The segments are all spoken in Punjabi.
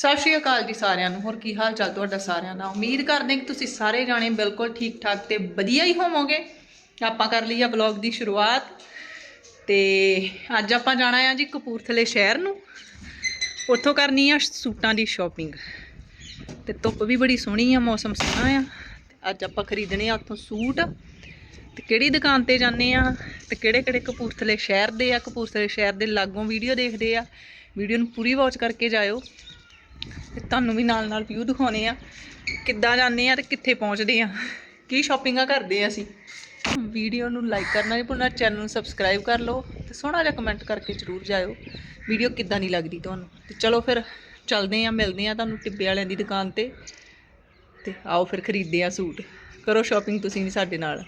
ਸਤਿ ਸ਼੍ਰੀ ਅਕਾਲ ਜੀ ਸਾਰਿਆਂ ਨੂੰ। ਹੋਰ ਕੀ ਹਾਲ ਚਾਲ ਤੁਹਾਡਾ ਸਾਰਿਆਂ ਦਾ? ਉਮੀਦ ਕਰਦੇ ਕਿ ਤੁਸੀਂ ਸਾਰੇ ਜਾਣੇ ਬਿਲਕੁਲ ਠੀਕ ਠਾਕ ਤੇ ਵਧੀਆ ਹੀ ਹੋਵੋਗੇ। ਆਪਾਂ ਕਰ ਲਈ ਆ ਵਲੌਗ ਦੀ ਸ਼ੁਰੂਆਤ ਤੇ ਅੱਜ ਆਪਾਂ ਜਾਣਾ ਆ ਜੀ ਕਪੂਰਥਲੇ ਸ਼ਹਿਰ ਨੂੰ। ਉੱਥੋਂ ਕਰਨੀ ਆ ਸੂਟਾਂ ਦੀ ਸ਼ਾਪਿੰਗ ਤੇ ਧੁੱਪ ਵੀ ਬੜੀ ਸੋਹਣੀ ਆ, ਮੌਸਮ ਸੋਹਣਾ ਆ। ਤੇ ਅੱਜ ਆਪਾਂ ਖਰੀਦਣੇ ਆ ਉੱਥੋਂ ਸੂਟ। ਤੇ ਕਿਹੜੀ ਦੁਕਾਨ ਤੇ ਜਾਂਦੇ ਆ ਤੇ ਕਿਹੜੇ ਕਿਹੜੇ ਕਪੂਰਥਲੇ ਸ਼ਹਿਰ ਦੇ ਆ। ਕਪੂਰਥਲੇ ਸ਼ਹਿਰ ਦੇ ਲਾਗੋਂ ਵੀਡੀਓ ਦੇਖਦੇ ਆ। ਵੀਡੀਓ ਨੂੰ ਪੂਰੀ ਵਾਚ ਕਰਕੇ ਜਾਇਓ। ਤੇ ਤੁਹਾਨੂੰ ਵੀ ਨਾਲ ਨਾਲ ਵਿਊ ਦਿਖਾਉਣੇ ਆ ਕਿੱਦਾਂ ਜਾਂਦੇ ਆ ਤੇ ਕਿੱਥੇ ਪਹੁੰਚਦੇ ਆ। ਕੀ ਸ਼ਾਪਿੰਗਾਂ ਕਰਦੇ ਆ ਅਸੀਂ। ਵੀਡੀਓ ਨੂੰ ਲਾਈਕ ਕਰਨਾ ਨਹੀਂ ਭੁੱਲਣਾ ਚੈਨਲ ਨੂੰ ਸਬਸਕ੍ਰਾਈਬ ਕਰ ਲਓ ਤੇ ਸੋਹਣਾ ਜਿਹਾ ਕਮੈਂਟ ਕਰਕੇ ਜਰੂਰ ਜਾਇਓ। ਵੀਡੀਓ ਕਿੱਦਾਂ ਦੀ ਲੱਗਦੀ ਤੁਹਾਨੂੰ? ਤੇ ਚਲੋ ਫਿਰ ਚੱਲਦੇ ਆ, ਮਿਲਦੇ ਆ ਤੁਹਾਨੂੰ ਟਿੱਬੇ ਵਾਲਿਆਂ ਦੀ ਦੁਕਾਨ ਤੇ। ਤੇ ਆਓ ਫਿਰ ਖਰੀਦਦੇ ਆ ਸੂਟ। ਕਰੋ ਸ਼ਾਪਿੰਗ ਤੁਸੀਂ ਵੀ ਸਾਡੇ ਨਾਲ।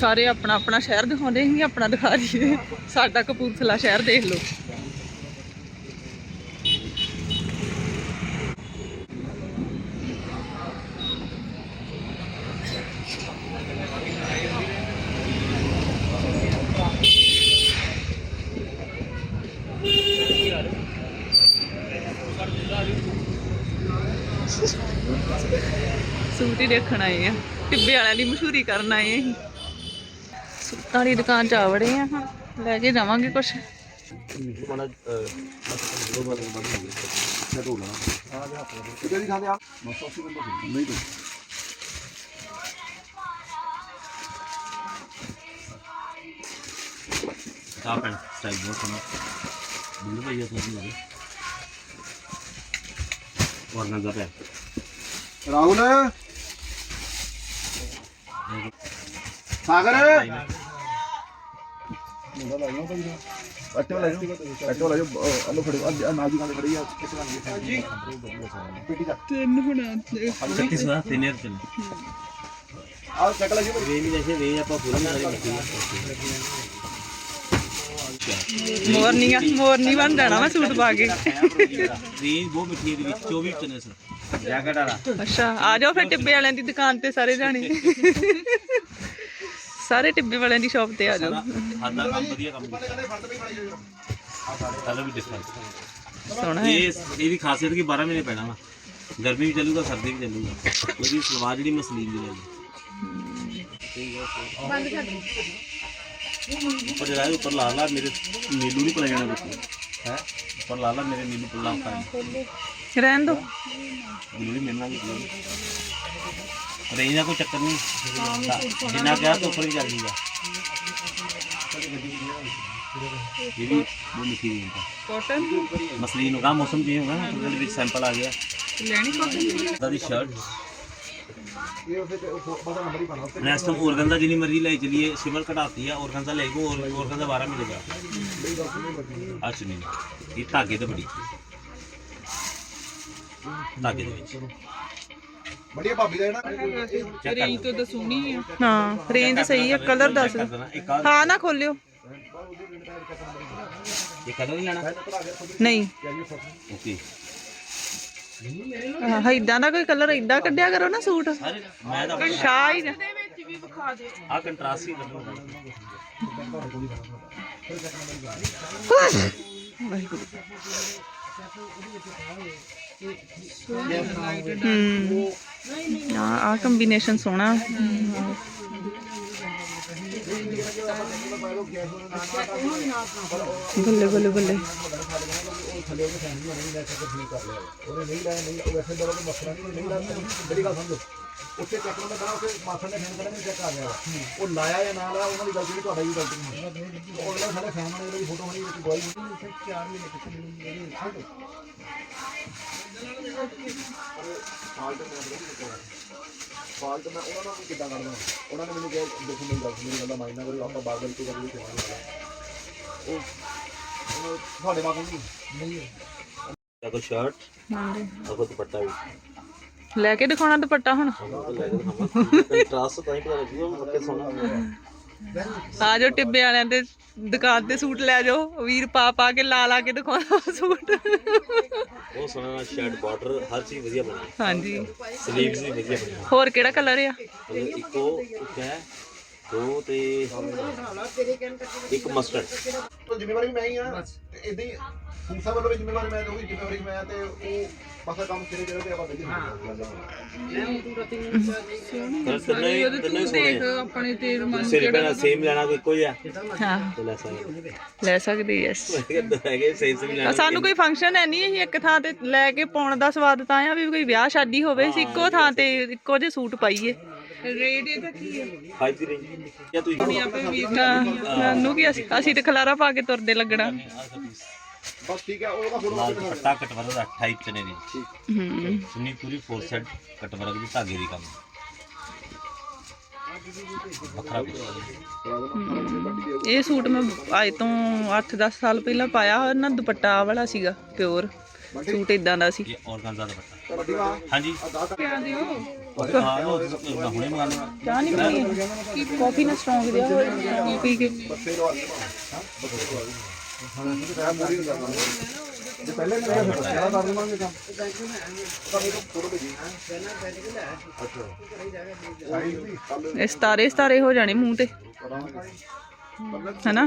ਸਾਰੇ ਆਪਣਾ ਆਪਣਾ ਸ਼ਹਿਰ ਦਿਖਾਉਂਦੇ ਸੀ, ਆਪਣਾ ਦਿਖਾ ਦਈਏ। ਸਾਡਾ ਕਪੂਰਥਲਾ ਸ਼ਹਿਰ ਦੇਖ ਲਓ। ਸੂਟ ਹੀ ਦੇਖਣ ਆਏ ਆ। ਟਿੱਬੇ ਵਾਲਿਆਂ ਦੀ ਮਸ਼ਹੂਰੀ ਕਰਨ ਆਏ ਅਸੀਂ। ਸੂਟਾਂ ਦੀ ਦੁਕਾਨ ਚ ਆ ਵੜੇ ਆ। ਹੁਣ ਲੈ ਕੇ ਜਾਵਾਂਗੇ ਕੁਛ। ਮਾੜਾ ਦੋ ਬਾਰ ਬਾਰ ਮੈਂ ਢੋਲ ਲਾ ਆ ਗਿਆ ਕਿਤੇ ਦੀ ਖਾਂਦੇ ਆ 980 ਬੰਦਾ ਨਹੀਂ ਤੂੰ ਆ ਪੈਣ ਸਟਾਈਲ ਬਹੁਤ ਸੋਹਣਾ ਬਿੰਦ ਭਈਆ ਸੋਹਣੀ ਹੋਵੇ ਵਰਨਾ ਦਾ ਪੈ ਰਾਹੁਲ ਸਾਗਰ ਅੱਟੋ ਲੈ ਜਾਓ ਅੱਟੋ ਲੈ ਜਾਓ ਅਲੋ ਫੜੋ ਨਾਲ ਦੀ ਨਾਲ ਖੜੀ ਆ ਕਿੱਥੇ ਬਣ ਹਾਂਜੀ ਪੇਟੀ ਦਾ ਤਿੰਨ ਹੁਣ 36 ਸਵਾ 3000 ਚੱਲ ਆ ਚੱਕ ਲੈ ਜਾਓ ਵੇ ਵੀ ਜੈਸੇ ਵੇ ਆਪਾਂ ਪੂਰੀ ਸਾਰੀ ਮੋਰਨੀ ਆ ਮੋਰਨੀ ਬਣ ਜਾਣਾ ਵਾ ਸੂਟ ਪਾ ਕੇ। ਰੇਂਜ ਬਹੁਤ ਮਿੱਠੀ ਹੈ ਵਿੱਚ 24 ਚਨੇ ਸਰ ਜੈਕਟ ਵਾਲਾ ਅੱਛਾ, ਆ ਜਾਓ ਫਿਰ ਟਿੱਬੇ ਵਾਲਿਆਂ ਦੀ ਦੁਕਾਨ ਤੇ ਸਾਰੇ ਜਾਣੇ। ਸਾਰੇ ਟਿੱਬੇ ਵਾਲਿਆਂ ਦੀ ਸ਼ਾਪ ਤੇ ਆ ਜਾਓ। ਸਾਡਾ ਕੰਮ ਵਧੀਆ ਕੰਮ ਸਾਡਾ ਵੀ ਡਿਫਰੈਂਟ ਸੋਹਣਾ ਹੈ। ਇਹ ਇਹਦੀ ਖਾਸੀਅਤ ਕਿ 12 ਮਹੀਨੇ ਪੈਣਾ ਵਾ। ਗਰਮੀ ਵੀ ਚੱਲੂਗਾ ਸਰਦੀ ਵੀ ਚੱਲੂਗਾ। ਉਹਦੀ ਸਲਵਾਰ ਜਿਹੜੀ ਮਸਲੀਨ ਦੀ ਹੈ ਬੰਦ ਕਰ ਉੱਪਰ ਜਿਹੜਾ ਇਹ ਉੱਪਰ ਲਾ ਲਾ ਮੇਰੇ ਨੀਲੂ ਨਹੀਂ ਪਲਾ ਜਾਣਾ ਬੱਚੇ। ਹੈ? ਉੱਪਰ ਲਾ ਲਾ ਮੇਰੇ ਨੀਲੂ ਪੱਲਾ ਖਾਈ ਰਹਿਣ ਦੋ। ਨੀਲੂ ਨਹੀਂ ਮਿਲਣਾ ਵੀ ਰੇਂਜ ਦਾ ਕੋਈ ਚੱਕਰ ਨਹੀਂ। ਜਿੰਨਾ ਕਿਹਾ ਤੋਂ ਉੱਪਰ ਵੀ ਚੱਲ ਜੂਗਾ ਇਹ ਵੀ ਬਹੁਤ ਮਿੱਠੀ ਰੇਂਜ ਦਾ ਕਾਟਨ ਮਸਲੀਨ ਹੋਗਾ ਮੌਸਮ ਚੇਂਜ ਹੋਗਾ ਨਾ ਉਹਦੇ ਵਿੱਚ ਸੈਂਪਲ ਆ ਗਿਆ। ਲੈਣੀ ਕਾਟਨ ਦੀ ਸ਼ਰਟ ਇਹ ਉਸੇ ਤੇ ਪਤਾ ਨੰਬਰ ਹੀ ਪਾਣਾ ਨੈਕਸਟ ਟਾਈਮ ਔਰਗਨਜ਼ਾ ਜਿੰਨੀ ਮਰਜ਼ੀ ਲੈ ਚਲੀਏ ਸਿਮਰ ਘਟਾਤੀ ਆ ਔਰਗਨਜ਼ਾ ਲੈ ਗੋ ਔਰਗਨਜ਼ਾ 12 ਮਿਲੇਗਾ ਅੱਛਾ ਨਹੀਂ। ਇਹ ਧਾਗੇ ਤੇ ਬੜੀ। ਧਾਗੇ ਦੇ ਵਿੱਚ। ਬੜੀਆ ਭਾਬੀ ਦਾ ਜਿਹੜਾ ਰੇਂਜ ਤੋਂ ਤਾਂ ਸੋਹਣੀ ਆ। ਹਾਂ ਰੇਂਜ ਸਹੀ ਆ ਕਲਰ ਦੱਸ ਹਾਂ ਨਾ ਖੋਲਿਓ। ਇਹ ਕਲਰ ਨਹੀਂ ਲੈਣਾ? ਨਹੀਂ। ਓਕੇ। ਹਾਂ ਇਦਾਂ ਦਾ ਕੋਈ ਕਲਰ ਇਦਾਂ ਕੱਢਿਆ ਕਰੋ ਨਾ ਸੂਟ। ਮੈਂ ਤਾਂ ਸ਼ਾਹ ਹੀ ਨਾ। ਆ ਕੰਟਰਾਸਟ ਹੀ ਲੱਗੂਗਾ ਵਾਹਿਗੁਰੂ। ਹੂੰ। ਆ ਆ ਕੰਬੀਨੇਸ਼ਨ ਸੋਹਣਾ। ਬੱਲੇ ਬੱਲੇ ਬੱਲੇ। ਉਹਨੇ ਨਹੀਂ ਲਾਇਆ ਨਹੀਂ ਵੈਸੇ ਦਰੋਂ ਮਸਲਾ ਨਹੀਂ ਨਹੀਂ ਲਾਇਆ ਬੜੀ ਗੱਲ ਸਮਝੋ ਉੱਥੇ ਚੱਕ ਲੈਂਦਾ ਕਰਾ ਉੱਥੇ ਮਾਸਟਰ ਨੇ ਫੈਨ ਮੈਨੂੰ ਚੈੱਕ ਆ ਗਿਆ ਉਹ ਲਾਇਆ ਜਾਂ ਨਾ ਲਾਇਆ ਉਹਨਾਂ ਦੀ ਗਲਤੀ ਨਹੀਂ ਤੁਹਾਡਾ ਵੀ ਗਲਤੀ ਨਹੀਂ। ਉਹ ਅਗਲਾ ਸਾਡੇ ਫੈਨ ਵਾਲੇ ਦੀ ਫੋਟੋ ਹੋਣੀ ਵਿੱਚ ਗਵਾਈ ਨਹੀਂ ਉੱਥੇ 4 ਮਹੀਨੇ ਪਿੱਛੇ ਮੈਨੂੰ ਮੇਰੇ ਛੱਡ ਫਾਲਟ ਮੈਂ ਬੜੀ ਫਾਲਟ ਮੈਂ ਉਹਨਾਂ ਨੂੰ ਵੀ ਕਿੱਦਾਂ ਕਰਦਾ ਉਹਨਾਂ ਨੇ ਮੈਨੂੰ ਕਿਹਾ ਦੇਖੋ ਮੇਰੀ ਗੱਲ ਮੇਰੀ ਗੱਲ ਦਾ ਮਾਇਨਾ ਕਰੋ ਆਪਾਂ ਬਾਗਲ ਤੋਂ ਕਰੀਏ ਤੇ ਉਹ ਤੁਹਾਡੇ ਬਾਗਲ ਨਹੀਂ। ਨਹੀਂ। ਦੇਖੋ ਸ਼ਰਟ ਹਾਂਜੀ ਦੇਖੋ ਦੁਪੱਟਾ ਵੀ? ਲੈ ਕੇ ਦਿਖਾਉਣਾ ਦੁਪੱਟਾ ਹੁਣ। ਕੰਟਰਾਸਟ ਤਾਂ ਹੀ ਪਤਾ ਲੱਗੂਗਾ ਕਿ ਸੋਹਣਾ ਆ ਜਾਓ ਟਿੱਬੇ ਵਾਲਿਆਂ ਦੇ ਦੁਕਾਨ ਤੇ ਸੂਟ ਲੈ ਜਾਓ ਵੀਰ ਪਾ ਪਾ ਕੇ ਲਾ ਲਾ ਕੇ ਦਿਖਾਉਂਦਾ ਸੂਟ। ਉਹ ਸੋਨਾ ਸ਼ਰਟ ਬਾਰਡਰ ਹਰ ਚੀਜ਼ ਵਧੀਆ ਬਣੀ। ਹਾਂਜੀ। ਸਲੀਵਸ ਵੀ ਵਧੀਆ ਬਣੀ। ਹੋਰ ਕਿਹੜਾ ਕਲਰ ਆ? ਇੱਕੋ ਇੱਕ ਹੈ ਦੋ ਤੇ ਇੱਕ ਮਸਟਰਡ ਤਾਂ ਜ਼ਿੰਮੇਵਾਰੀ ਵੀ ਮੈਂ ਹੀ ਆ ਤੇ ਇਦਾਂ ਹੀ ਸੰਸਾ ਵੱਲੋਂ ਵੀ ਜ਼ਿੰਮੇਵਾਰੀ ਮੈਂ ਤੇ ਉਹਦੀ ਜ਼ਿੰਮੇਵਾਰੀ ਮੈਂ ਤੇ ਉਹ ਬਸ ਆਹ ਕੰਮ ਕਿਹੜੇ ਕਿਹੜੇ ਤੇ ਆਪਾਂ ਵਧੀਆ ਪਰ ਤੰਨੇ ਤੰਨੇ ਸੋਨੇ ਆਪਣੇ ਤੇ ਸਿਰ ਪੈਣਾ ਸੇਮ ਲੈਣਾ ਕੋਈ ਇੱਕੋ ਜਿਹਾ ਹਾਂ। ਤੇ ਲੈ ਸਕਦੇ। ਲੈ ਸਕਦੇ ਯੈਸ ਹੈਗੇ ਸੇਮ ਸੇਮ ਲੈਣਾ। ਸਾਨੂੰ ਕੋਈ ਫੰਕਸ਼ਨ ਹੈ ਨਹੀਂ ਅਸੀਂ ਇੱਕ ਥਾਂ ਤੇ ਲੈ ਕੇ ਪਾਉਣ ਦਾ ਸਵਾਦ ਤਾਂ ਆ ਵੀ ਕੋਈ ਵਿਆਹ ਸ਼ਾਦੀ ਹੋਵੇ ਅਸੀਂ ਇੱਕੋ ਥਾਂ ਤੇ ਇੱਕੋ ਜਿਹੇ ਸੂਟ ਪਾਈਏ। ਰੇਟ ਇਹਦਾ ਕੀ ਹੈ ਫਾਈਵ ਦੀ ਰੇਂਜ ਕਿਆ ਤੁਸੀਂ ਸਾਨੂੰ ਕੀ ਅਸੀਂ ਅਸੀਂ ਤੇ ਖਲਾਰਾ ਪਾ ਕੇ ਤੁਰਦੇ ਲੱਗਣਾ। ਬਸ ਠੀਕ ਹੈ ਉਹਦਾ ਫੋਟੋ ਲਾਲ ਦੁਪੱਟਾ ਕਟਵਰ ਦਾ 28 ਚਨੇ ਦੀ ਹੂੰ ਸੁੰਨੀ ਪੂਰੀ ਫੋਰ ਸੈਟ ਕਟਵਰ ਦੀ ਧਾਗੇ ਦੀ ਕੰਮ। ਵੱਖਰਾ ਕੁਛ। ਇਹ ਸੂਟ ਮੈਂ ਅੱਜ ਤੋਂ 8-10 ਸਾਲ ਪਹਿਲਾਂ ਪਾਇਆ ਹੋਇਆ ਨਾ ਦੁਪੱਟਾ ਆਹ ਵਾਲਾ ਸੀਗਾ ਪਿਓਰ ਸੂਟ ਇਦਾਂ ਦਾ ਸੀ। ਇਹ ਔਰਗਾਂਜ਼ਾ ਦੁਪੱਟਾ। ਵੱਡੀ ਵਾਹ। ਹਾਂਜੀ। ਕਿਆ ਦਿਓ? ਚਾਹ ਨਹੀਂ ਪੀਣੀ ਕਾਫੀ ਨਾ ਸਟਰੋਂਗ ਦਿਆ ਹੋਇਆ ਪੀ ਕੇ ਇਹ ਸਤਾਰੇ ਸਤਾਰੇ ਹੋ ਜਾਣੇ ਮੂੰਹ ਤੇ। ਹੈਨਾ?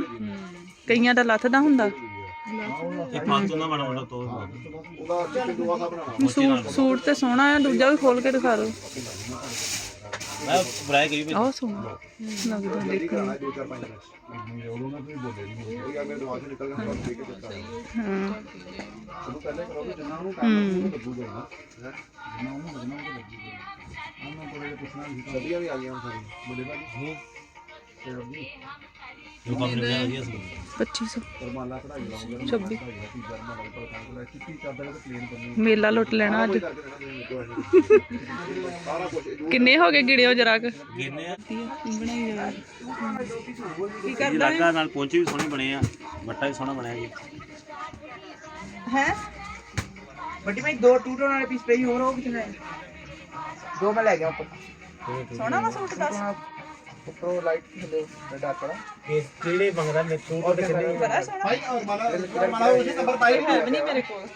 ਕਈਆਂ ਦਾ ਲੱਥਦਾ ਹੁੰਦਾ। ਇਹ 500 ਦਾ ਬਣਾ ਬਣਾ ਤੋਂ ਉਹਦਾ ਚਿਕਨ ਦੋਆ ਸਾ। ਬਣਾਉਣਾ ਸੂਟ ਸੂਟ ਤੇ ਸੋਹਣਾ ਆ ਦੂਜਾ ਵੀ ਖੋਲ ਕੇ ਦਿਖਾ ਦਿਓ। ਮੈਂ ਬੁਰਾਈ ਕਰੀ ਵੀ। ਆਹ ਸੋਹਣਾ। ਲੱਗਦਾ ਦੇਖੋ ਆਏ ਦੋ ਚਾਰ ਪੰਜ ਮਿੰਟ ਉਦੋਂ ਨਾ ਤੁਸੀਂ ਬੋਲੇ ਨਹੀਂ ਉਹ ਯਾਰ ਮੇਰੇ ਦਿਮਾਗ ਚੋਂ ਨਿਕਲ ਗਿਆ ਮੈਂ ਠੀਕ ਹੈ। ਹਾਂ। ਉਹਨੂੰ ਪਹਿਲੇ ਕਰੋ ਵੀ ਜਿੰਨਾ ਉਹਨੂੰ ਟਾਈਮ ਲੱਗੂਗਾ ਨਾ ਹੈ। ਜਿੰਨਾ ਉਹਨੂੰ ਲੱਗਣਾ ਉਹ ਲੱਗੂਗਾ ਉਹਨਾਂ ਕੋਲੇ ਪੁੱਛਣਾ ਵੀ ਸਦੀਆਂ ਵੀ ਆ ਗਈਆਂ ਹੁਣ ਸਾਰੀ ਬੜੇ ਭਾਜੀ ਤੇ ਅਬਦੀ ਜੋ ਕੰਮ ਨੇ ਬਣਾਇਆ ਵਧੀਆ ਸੀ 2500 ਪਰਮਾਲਾ ਕਢਾਈ ਲਾਉਂਗੇ 26 ਤੀਜਾ ਮਾਲਾ ਕਰਨੀ ਮੇਲਾ ਲੁੱਟ ਲੈਣਾ ਅੱਜ ਕਿੰਨੇ ਹੋ ਗਏ ਗਿੜਿਓ ਜਰਾ ਕੁ ਗਿਰਨੇ ਆ। ਬਣਾਈ ਜਾ। ਕੀ ਲੱਗਾ ਨਾਲ ਪਹੁੰਚੇ ਵੀ ਸੋਹਣੇ ਬਣੇ ਆ ਬੱਟਾ ਵੀ ਸੋਹਣਾ ਬਣਿਆ ਜੀ। ਹੈ? ਵੱਡੀ ਭਾਈ ਦੋ ਟੂਟਣ ਵਾਲੇ ਪੀਸ ਪਈ ਹੋਰ ਉਹ ਕਿਤਨੇ ਦੋ ਮੈਂ ਲੈ ਗਿਆ ਉੱਪਰ। ਸੋਹਣਾ ਵਾ ਸੂਟ ਦੱਸ। ਉੱਪਰੋਂ ਲਾਈਟ ਥੱਲੇ ਡਾਰਕ ਵਾਲਾ ਇਹ ਕਿਹੜੇ ਮੰਗਦਾ ਮੈਂ ਤੂੰ ਔਰ ਕਿੰਨੇ ਬੜਾ ਸੋਹਣਾ। ਭਾਈ ਮਾਲਾ ਮਾਲਾ ਉਸੇ ਨੰਬਰ ਪਾਈ ਹੈ। ਨਹੀਂ ਮੇਰੇ ਕੋਲ।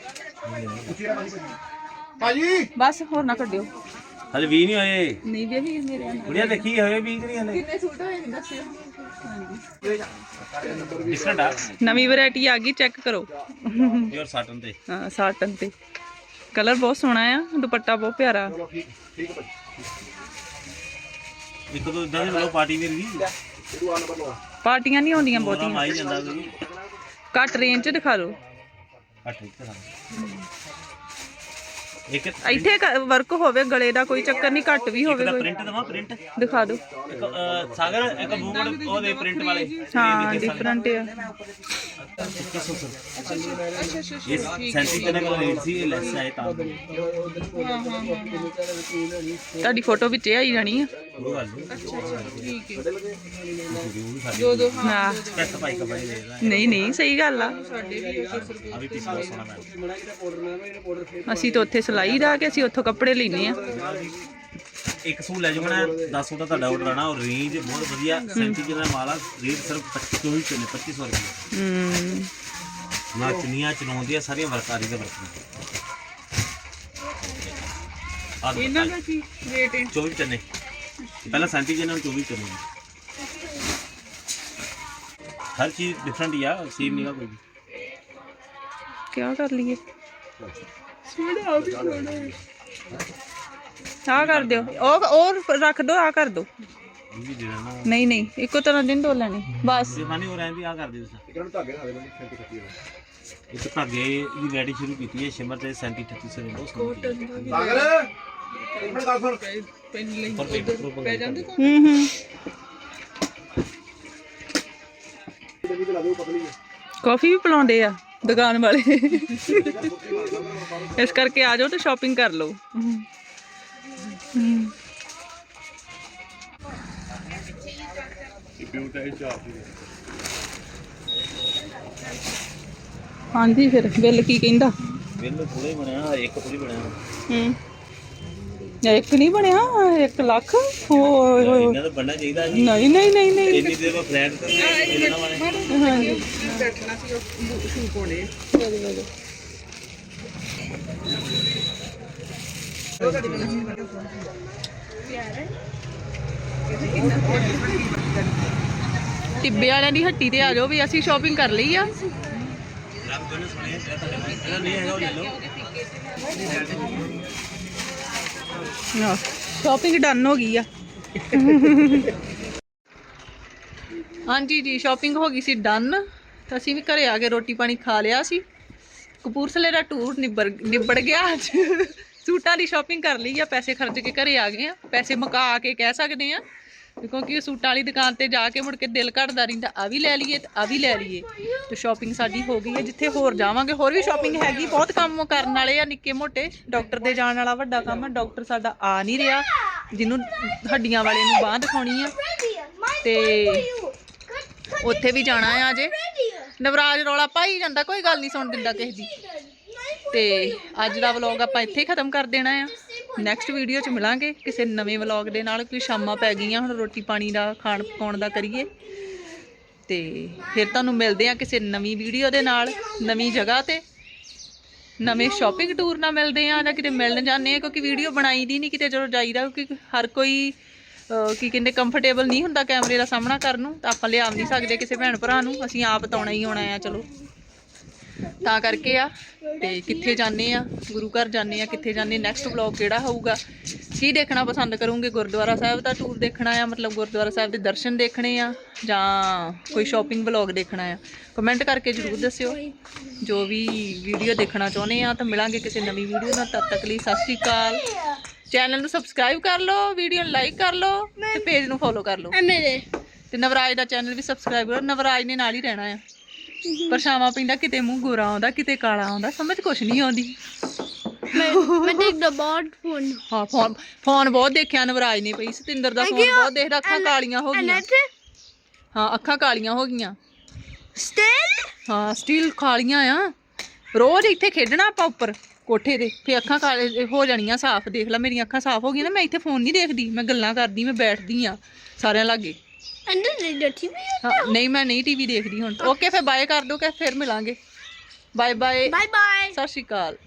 ਭਾਜੀ ਬਸ ਹੋਰ ਨਾ ਕੱਢਿਓ। ਹਲੇ 20 ਨਹੀਂ ਹੋਏ। ਨਹੀਂ ਵੀ ਵੀ ਮੇਰੇ ਨਾਲ ਕੁੜੀਆਂ ਦੇਖੀ ਹੋਏ 20 ਨਹੀਂ ਹਲੇ? ਕਿੰਨੇ ਸੂਟ ਹੋਏ ਨੇ ਦੱਸਿਓ। ਡਿਫਰੈਂਟ ਆ। ਨਵੀਂ ਵੈਰਾਈਟੀ ਆ ਗਈ ਚੈੱਕ ਕਰੋ। ਪਿਓਰ ਸਾਟਨ ਤੇ। ਹਾਂ ਸਾਟਨ ਤੇ। ਕਲਰ ਬਹੁਤ ਸੋਹਣਾ ਆ ਦੁਪੱਟਾ ਬਹੁਤ ਪਿਆਰਾ। ਚਲੋ ਠੀਕ ਠੀਕ ਭਾਜੀ ਇੱਕ ਦੋ ਇਦਾਂ ਦੇ ਲੋ ਪਾਰਟੀ ਪਾਰਟੀਆਂ ਨਹੀਂ ਉਹਦਾ ਬਹੁਤੀਆਂ। ਜਾਂਦਾ ਘੱਟ ਰੇਂਜ ਚ ਦਿਖਾ ਦਿਓ। ਘੱਟ ਇੱਕ ਤਰ੍ਹਾਂ ਇੱਕ ਇੱਥੇ ਵਰਕ ਹੋਵੇ ਗਲੇ ਦਾ ਕੋਈ ਚੱਕਰ ਨਹੀਂ ਘੱਟ ਵੀ ਹੋਵੇ ਕੋਈ। ਪ੍ਰਿੰਟ ਦਵਾ ਪ੍ਰਿੰਟ ਦਿਖਾ ਦਿਓ। ਇੱਕ ਸਾਗਰ ਇੱਕ ਮੂਵਮੈਂਟ ਉਹਦੇ ਪ੍ਰਿੰਟ ਵਾਲੇ। ਹਾਂ ਡਿਫਰੈਂਟ ਆ। ਇਹ ਸੈਂਤੀ ਤਨੇ ਕੋਲ ਰੇਟ ਸੀ ਲੈਸ ਆਏ ਤਾਂ। ਤੁਹਾਡੀ ਫੋਟੋ ਵਿੱਚ ਇਹ ਆਈ ਜਾਣੀ ਆ। ਉਹ ਗੱਲ ਠੀਕ ਹੈ ਦੋ ਦੋ ਹਾਂ। ਕੱਟ ਪਾਈ ਕਪੜੇ ਦੇ ਦਾ ਨਹੀਂ ਨਹੀਂ ਸਹੀ ਗੱਲ ਆ। ਵੀ ਅਸੀਂ ਤਾਂ ਉੱਥੇ ਸਿਲਾਈ ਦਾ ਕਿ ਅਸੀਂ ਉੱਥੋਂ ਕੱਪੜੇ ਲੈਨੇ ਆ? ਇੱਕ ਸੂਟ ਲੈ ਜਾਣਾ 10 ਦਾ ਤੁਹਾਡਾ ਆਰਡਰ ਆਣਾ ਔਰ ਰੇਂਜ ਬਹੁਤ ਵਧੀਆ ਸੈਂਤੀ ਜਿਹੜਾ ਮਾਲ ਆ ਰੇਟ ਸਿਰਫ 25 ਚੋਂ 2500 ਰੁਪਏ। ਹਮ ਨਾ ਚੁੰਨੀਆਂ ਚਲਾਉਂਦੀਆਂ ਸਾਰੀਆਂ ਵਰਕਾਰੀ ਦੇ ਵਰਕ ਆ ਇਹਨਾਂ ਦਾ ਕੀ ਰੇਟ ਹੈ? 24 ਚੰਨੇ। ਪਹਿਲਾਂ 37 ਚੰਨੇ ਹੁਣ 24 ਚੰਨੇ। ਹਰ ਚੀਜ਼ ਡਿਫਰੈਂਟ ਹੀ ਆ ਸੇਮ ਨਹੀਂਗਾ ਕੋਈ ਵੀ। ਕੀ ਕਰ ਲਈਏ? ਆ ਕਰ ਦਿਓ। ਉਹ ਉਹ ਰੱਖ ਦਿਓ ਆ ਕਰ ਦਿਓ ਵੀ ਨਹੀਂ ਨਹੀਂ ਇੱਕੋ ਤਰ੍ਹਾਂ ਦਿਨ ਦੋ ਲੈਣੇ। ਬਸ। ਜੇ ਮਾਨੀ ਹੋ ਰਹਿੰਦੀ ਆ ਕਰ ਦੇ ਤੁਸੀਂ। ਇੱਕ ਨੂੰ ਧਾਗੇ ਨਾਲ ਦੇ ਬੰਦੇ ਸੈਂਟੀ ਕੱਟੀ ਹੋਵੇ। ਇੱਕ ਧਾਗੇ ਦੀ ਵੈਰਾਈਟੀ ਸ਼ੁਰੂ ਕੀਤੀ ਹੈ ਸ਼ਿਮਰ ਤੇ 37 38 ਸੇ ਬਹੁਤ ਸੋਹਣੀ ਸਾਗਰ ਇੱਕ ਮਿੰਟ ਗੱਲ ਸੁਣ ਪਰ ਪੇਪਰ ਪੈ ਜਾਂਦੇ ਹੂੰ ਹੂੰ। ਜਲਦੀ ਤੇ ਲਾ ਦਿਓ ਪਤਲੀ ਹੈ। ਕਾਫੀ ਵੀ ਪਿਲਾਉਂਦੇ ਆ। ਦੁਕਾਨ ਵਾਲੇ। ਇਸ ਕਰਕੇ ਆ ਜਾਓ ਤੇ ਸ਼ਾਪਿੰਗ ਕਰ ਲਓ। ਹਾਂਜੀ ਫਿਰ ਬਿੱਲ ਕੀ ਕਹਿੰਦਾ? ਬਿੱਲ ਥੋੜੇ ਬਣਿਆ ਇੱਕ ਥੋੜੀ ਬਣਿਆ। ਹੂੰ। ਇੱਕ ਨਹੀਂ ਬਣਿਆ 1 ਲੱਖ? ਓਏ ਹੋਏ ਇਹਨਾਂ ਦਾ ਬਣਨਾ ਚਾਹੀਦਾ ਨਹੀਂ ਨਹੀਂ ਨਹੀਂ ਨਹੀਂ। ਇੰਨੀ ਦੇਰ ਮੈਂ ਫਰੈਂਡ ਕਰ ਬੈਠਣਾ ਸੀ ਉਹ ਸ਼ੂ ਕੋਲੇ ਟਿੱਬੇ ਵਾਲਿਆਂ ਦੀ ਹੱਟੀ ਤੇ ਆ ਜਾਓ ਵੀ ਅਸੀਂ ਸ਼ਾਪਿੰਗ ਕਰ ਲਈ ਆ। ਰੱਬ ਸ਼ਾਪਿੰਗ ਡਨ ਹੋ ਗਈ ਆ। ਹਾਂਜੀ ਜੀ ਸ਼ਾਪਿੰਗ ਹੋ ਗਈ ਸੀ ਡਨ ਤਾਂ ਅਸੀਂ ਵੀ ਘਰੇ ਆ ਕੇ ਰੋਟੀ ਪਾਣੀ ਖਾ ਲਿਆ ਸੀ। ਕਪੂਰਥਲੇ ਦਾ ਟੂਰ ਨਿਬੜ ਨਿਬੜ ਗਿਆ ਅੱਜ। ਸੂਟਾਂ ਦੀ ਸ਼ਾਪਿੰਗ ਕਰ ਲਈ ਆ, ਪੈਸੇ ਖਰਚ ਕੇ ਘਰੇ ਆ ਗਏ ਆ। ਪੈਸੇ ਮੁਕਾ ਕੇ ਕਹਿ ਸਕਦੇ ਆ ਕਿਉਂਕਿ ਉਹ ਸੂਟਾਂ ਵਾਲੀ ਦੁਕਾਨ ਤੇ ਜਾ ਕੇ ਮੁੜ ਕੇ ਦਿਲ ਘਟਦਾ ਰਹਿੰਦਾ, ਆ ਵੀ ਲੈ ਲਈਏ ਤੇ ਆ ਵੀ ਲੈ ਲਈਏ। ਤੇ ਸ਼ਾਪਿੰਗ ਸਾਡੀ ਹੋ ਗਈ ਹੈ ਜਿੱਥੇ ਹੋਰ ਜਾਵਾਂਗੇ, ਹੋਰ ਵੀ ਸ਼ਾਪਿੰਗ ਹੈਗੀ, ਬਹੁਤ ਕੰਮ ਕਰਨ ਵਾਲੇ ਆ, ਨਿੱਕੇ ਮੋਟੇ। ਡਾਕਟਰ ਦੇ ਜਾਣ ਵਾਲਾ ਵੱਡਾ ਕੰਮ ਹੈ ਡਾਕਟਰ ਸਾਡਾ ਆ ਨਹੀਂ ਰਿਹਾ, ਜਿਹਨੂੰ ਹੱਡੀਆਂ ਵਾਲੇ ਨੂੰ ਬਾਹ ਦਿਖਾਉਣੀ ਆ। ਤੇ ਉੱਥੇ ਵੀ ਜਾਣਾ ਆ ਅਜੇ। ਨਵਰਾਜ ਰੌਲਾ ਪਾਈ ਜਾਂਦਾ, ਕੋਈ ਗੱਲ ਨਹੀਂ ਸੁਣ ਦਿੰਦਾ ਕਿਸੇ ਦੀ। ਤੇ ਅੱਜ ਦਾ ਵਲੌਗ ਆਪਾਂ ਇੱਥੇ ਹੀ ਖਤਮ ਕਰ ਦੇਣਾ ਆ। ਨੈਕਸਟ ਵੀਡੀਓ 'ਚ ਮਿਲਾਂਗੇ, ਕਿਸੇ ਨਵੇਂ ਵਲੌਗ ਦੇ ਨਾਲ ਕੋਈ ਸ਼ਾਮਾਂ ਪੈ ਗਈਆਂ, ਹੁਣ ਰੋਟੀ ਪਾਣੀ ਦਾ, ਖਾਣ ਪਕਾਉਣ ਦਾ ਕਰੀਏ। ਤੇ ਫਿਰ ਤੁਹਾਨੂੰ ਮਿਲਦੇ ਆ ਕਿਸੇ ਨਵੀਂ ਵੀਡੀਓ ਦੇ ਨਾਲ, ਨਵੀਂ ਜਗ੍ਹਾ ਤੇ। ਨਵੇਂ ਸ਼ਾਪਿੰਗ ਟੂਰ ਨਾਲ ਮਿਲਦੇ ਆ ਜਾਂ ਕਿਤੇ ਮਿਲਣ ਜਾਂਦੇ ਆ, ਕਿਉਂਕਿ ਵੀਡੀਓ ਬਣਾਈ ਦੀ ਨਹੀਂ ਕਿਤੇ, ਜਦੋਂ ਜਾਈਦਾ, ਕਿਉਂਕਿ ਹਰ ਕੋਈ ਕੀ ਕਹਿੰਦੇ ਕੰਫਰਟੇਬਲ ਨਹੀਂ ਹੁੰਦਾ ਕੈਮਰੇ ਦਾ ਸਾਹਮਣਾ ਕਰਨ ਨੂੰ, ਤਾਂ ਆਪਾਂ ਲਿਆ ਨਹੀਂ ਸਕਦੇ ਕਿਸੇ ਭੈਣ ਭਰਾ ਨੂੰ, ਅਸੀਂ ਆਪ ਤਾਉਣਾ ਹੀ ਆਉਣਾ ਆ, ਚਲੋ। ਤਾਂ ਕਰਕੇ ਆ, ਤੇ ਕਿੱਥੇ ਜਾਂਦੇ ਆ, ਗੁਰੂ ਘਰ ਜਾਂਦੇ ਆ, ਕਿੱਥੇ ਜਾਂਦੇ ਨੈਕਸਟ ਵਲੌਗ ਕਿਹੜਾ ਹੋਊਗਾ? ਕੀ ਦੇਖਣਾ ਪਸੰਦ ਕਰੋਗੇ ਗੁਰਦੁਆਰਾ ਸਾਹਿਬ ਦਾ ਟੂਰ ਦੇਖਣਾ ਆ, ਮਤਲਬ ਗੁਰਦੁਆਰਾ ਸਾਹਿਬ ਦੇ ਦਰਸ਼ਨ ਦੇਖਣੇ ਆ, ਜਾਂ ਕੋਈ ਸ਼ਾਪਿੰਗ ਵਲੌਗ ਦੇਖਣਾ ਆ। ਕਮੈਂਟ ਕਰਕੇ ਜਰੂਰ ਦੱਸਿਓ। ਜੋ ਵੀ ਵੀਡੀਓ ਦੇਖਣਾ ਚਾਹੁੰਦੇ ਆ, ਤਾਂ ਮਿਲਾਂਗੇ ਕਿਸੇ ਨਵੀਂ ਵੀਡੀਓ ਨਾਲ, ਤਦ ਤੱਕ ਲਈ ਸਤਿ ਸ਼੍ਰੀ ਅਕਾਲ। ਚੈਨਲ ਨੂੰ ਸਬਸਕ੍ਰਾਈਬ ਕਰ ਲਓ ਵੀਡੀਓ ਨੂੰ ਲਾਈਕ ਕਰ ਲਓ ਤੇ ਪੇਜ ਨੂੰ ਫੋਲੋ ਕਰ ਲਓ। ਮੇਰੇ ਤੇ ਨਵਰਾਜ ਦਾ ਚੈਨਲ ਵੀ ਸਬਸਕ੍ਰਾਈਬ ਕਰੋ। ਨਵਰਾਜ ਨੇ ਨਾਲ ਹੀ ਰਹਿਣਾ ਆ। ਪਰ ਛਾਵਾਂ ਪੈਂਦਾ ਕਿਤੇ ਮੂੰਹ ਗੋਰਾ ਆਉਂਦਾ ਕਿਤੇ ਕਾਲਾ ਆਉਂਦਾ ਸਮਝ ਕੁਛ ਨਹੀਂ ਆਉਂਦੀ। ਮੈਂ ਮੈਂ ਦੇਖਦਾ ਬਹੁਤ ਫੋਨ ਹਾਂ ਫੋਨ ਫੋਨ ਬਹੁਤ ਦੇਖਿਆ ਨਵਰਾਜ ਨੇ ਪਈ ਸਤਿੰਦਰ ਦਾ ਫੋਨ ਬਹੁਤ ਦੇਖਦਾ ਅੱਖਾਂ ਕਾਲੀਆਂ ਹੋ ਗਈਆਂ। ਹਾਂ ਅੱਖਾਂ ਕਾਲੀਆਂ ਹੋ ਗਈਆਂ। ਸਟਿਲ ਹਾਂ ਸਟੀਲ ਕਾਲੀਆਂ ਆ। ਰੋਜ਼ ਇੱਥੇ ਖੇਡਣਾ ਆਪਾਂ ਉੱਪਰ। ਕੋਠੇ ਤੇ ਫੇ ਅੱਖਾਂ ਕਾਲੇ ਹੋ ਜਾਣੀਆਂ ਸਾਫ਼ ਦੇਖ ਲੈ ਮੇਰੀਆਂ ਅੱਖਾਂ ਸਾਫ਼ ਹੋ ਗਈਆਂ ਨਾ ਮੈਂ ਇੱਥੇ ਫੋਨ ਨਹੀਂ ਦੇਖਦੀ ਮੈਂ ਗੱਲਾਂ ਕਰਦੀ ਮੈਂ ਬੈਠਦੀ ਆ ਸਾਰਿਆਂ ਲਾਗੇ। ਅੰਦਰ ਦੇ ਡੱਟੀ ਵੀ ਹਾਂ ਨਹੀਂ ਮੈਂ ਨਹੀਂ ਟੀਵੀ ਦੇਖਦੀ ਹੁਣ। ਓਕੇ ਫੇ ਬਾਏ ਕਰ ਦੋ ਕਿ ਫਿਰ ਮਿਲਾਂਗੇ। ਬਾਏ ਬਾਏ ਬਾਏ ਬਾਏ ਸਤਿ ਸ਼੍ਰੀ ਅਕਾਲ।